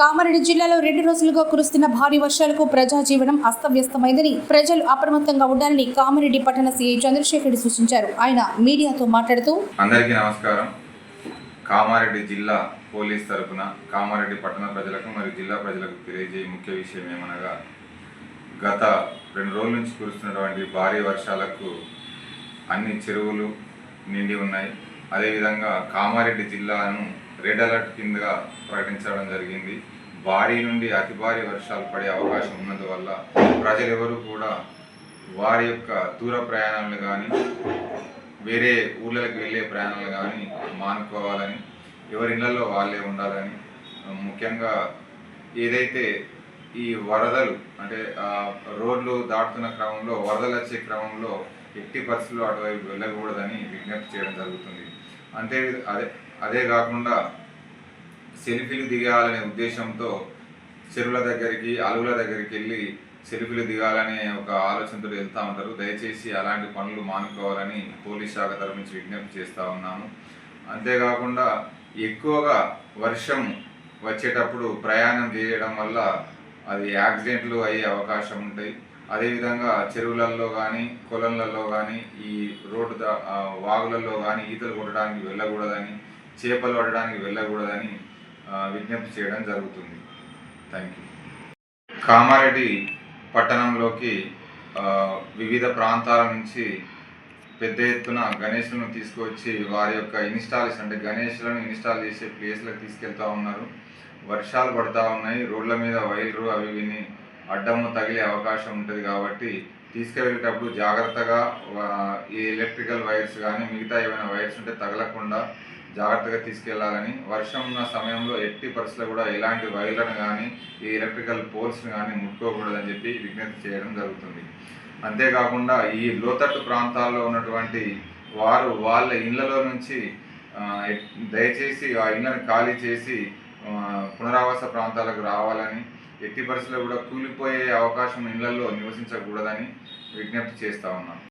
కామారెడ్డి జిల్లాలో రెండు రోజులుగా కురుస్తున్న భారీ వర్షాలకు ప్రజా జీవనం అస్తవ్యస్తమైందని ప్రజలు అప్రమత్తంగా ఉండాలని కామారెడ్డి పట్టణ సీఐ చంద్రశేఖర్ సూచించారు. ఆయన మీడియాతో మాట్లాడుతూ అందరికీ నమస్కారం. కామారెడ్డి జిల్లా పోలీస్ తరఫున కామారెడ్డి పట్టణ ప్రజలకు మరియు జిల్లా ప్రజలకు తెలియజేయ ముఖ్య విషయం ఏమనగా గత రెండు రోజుల నుంచి కురుస్తున్నటువంటి భారీ వర్షాలకు అన్ని చెరువులు నిండి ఉన్నాయి. అదేవిధంగా కామారెడ్డి జిల్లాను రెడ్ అలర్ట్ కిందగా ప్రకటించడం జరిగింది. భారీ నుండి అతి భారీ వర్షాలు పడే అవకాశం ఉన్నందువల్ల ప్రజలెవరూ కూడా వారి యొక్క దూర ప్రయాణాలు కానీ వేరే ఊళ్ళకి వెళ్ళే ప్రయాణాలు కానీ మానుకోవాలని ఎవరి ఇళ్ళలో వాళ్ళే ఉండాలని ముఖ్యంగా ఏదైతే ఈ వరదలు అంటే ఆ, రోడ్లు దాటుతున్న క్రమంలో వరదలు వచ్చే క్రమంలో ఎట్టి పరిస్థితులు అటువైపు వెళ్ళకూడదని విజ్ఞప్తి చేయడం జరుగుతుంది. అంతే అదే అదే కాకుండా సెల్ఫీలు దిగాలనే ఉద్దేశంతో చెరువుల దగ్గరికి అలువుల దగ్గరికి వెళ్ళి సెల్ఫీలు దిగాలనే ఒక ఆలోచనతో వెళ్తూ ఉంటారు. దయచేసి అలాంటి పనులు మానుకోవాలని పోలీస్ శాఖ తరఫు నుంచి విజ్ఞప్తి చేస్తూ ఉన్నాము. అంతేకాకుండా ఎక్కువగా వర్షం వచ్చేటప్పుడు ప్రయాణం చేయడం వల్ల అది యాక్సిడెంట్లు అయ్యే అవకాశం ఉంటాయి. అదేవిధంగా చెరువులలో కానీ కొలంలలో కానీ ఈ రోడ్డు వాగులలో కానీ ఈతలు కొట్టడానికి వెళ్ళకూడదని చేపలు పడడానికి వెళ్ళకూడదని విజ్ఞప్తి చేయడం జరుగుతుంది. థ్యాంక్ యూ కామారెడ్డి పట్టణంలోకి వివిధ ప్రాంతాల నుంచి పెద్ద ఎత్తున గణేష్లను తీసుకువచ్చి వారి యొక్క ఇన్స్టాలేషన్ అంటే గణేష్లను ఇన్స్టాల్ చేసే ప్లేస్లకు తీసుకెళ్తూ ఉన్నారు. వర్షాలు పడతా ఉన్నాయి. రోడ్ల మీద వైర్లు అవి విని అడ్డము తగిలే అవకాశం ఉంటుంది కాబట్టి తీసుకెళ్ళేటప్పుడు జాగ్రత్తగా ఈ ఎలక్ట్రికల్ వైర్స్ కానీ మిగతా ఏమైనా వైర్స్ ఉంటే తగలకుండా జాగ్రత్తగా తీసుకెళ్ళాలని వర్షం ఉన్న సమయంలో ఎట్టి పరిస్థితుల్లో కూడా ఎలాంటి వైర్లను కానీ ఈ ఎలక్ట్రికల్ పోల్స్ని కానీ ముట్టుకోకూడదని చెప్పి విజ్ఞప్తి చేయడం జరుగుతుంది. అంతేకాకుండా ఈ లోతట్టు ప్రాంతాల్లో ఉన్నటువంటి వారు వాళ్ళ ఇళ్ళలో నుంచి దయచేసి ఆ ఇళ్ళను ఖాళీ చేసి పునరావాస ప్రాంతాలకు రావాలని ఎట్టి పరిస్థితుల్లో కూడా కూలిపోయే అవకాశం ఇళ్ళలో నివసించకూడదని విజ్ఞప్తి చేస్తా ఉన్నాను